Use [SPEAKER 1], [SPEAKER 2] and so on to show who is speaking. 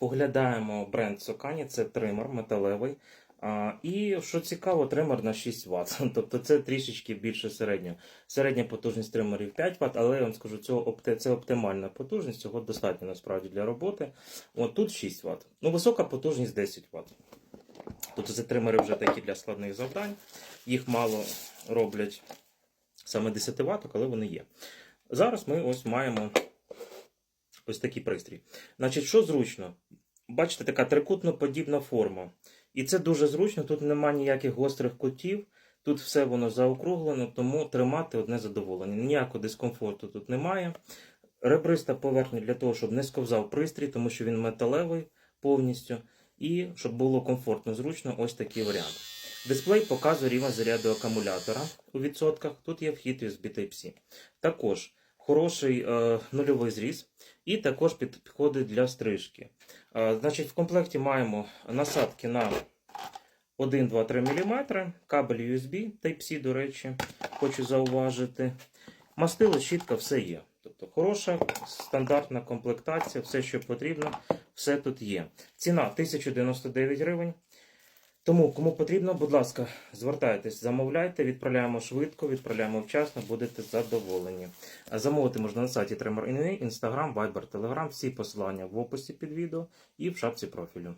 [SPEAKER 1] Оглядаємо бренд Сокані, це тример металевий. А, і що цікаво, тример на 6 Вт. Тобто це трішечки більше середнього. Середня потужність тримерів 5 Вт, але я вам скажу, цього це оптимальна потужність, цього достатньо насправді для роботи. От тут 6 Вт. Ну, висока потужність 10 Вт. Тобто це тримери вже такі для складних завдань. Їх мало роблять саме 10 Вт, але вони є. Зараз ми ось маємо ось такий пристрій. Значить, що зручно? Бачите, така трикутно-подібна форма. І це дуже зручно, тут нема ніяких гострих кутів, тут все воно заокруглено, тому тримати одне задоволення. Ніякого дискомфорту тут немає. Ребриста поверхня для того, щоб не сковзав пристрій, тому що він металевий повністю. І щоб було комфортно, зручно, ось такий варіант. Дисплей показує рівень заряду акумулятора у відсотках. Тут є вхід USB Type-C. Також хороший е, нульовий зріз, і також під- підходить для стрижки. Е, значить, в комплекті маємо насадки на 1, 2, 3 мм, кабель USB Type-C, до речі, хочу зауважити. Мастило, щітка, все є. Тобто хороша стандартна комплектація, все, що потрібно, все тут є. Ціна 1099 гривень. Тому, кому потрібно, будь ласка, звертайтесь, замовляйте, відправляємо швидко, відправляємо вчасно, будете задоволені. Замовити можна на сайті Tremor.ua, Instagram, Viber, Telegram, всі посилання в описі під відео і в шапці профілю.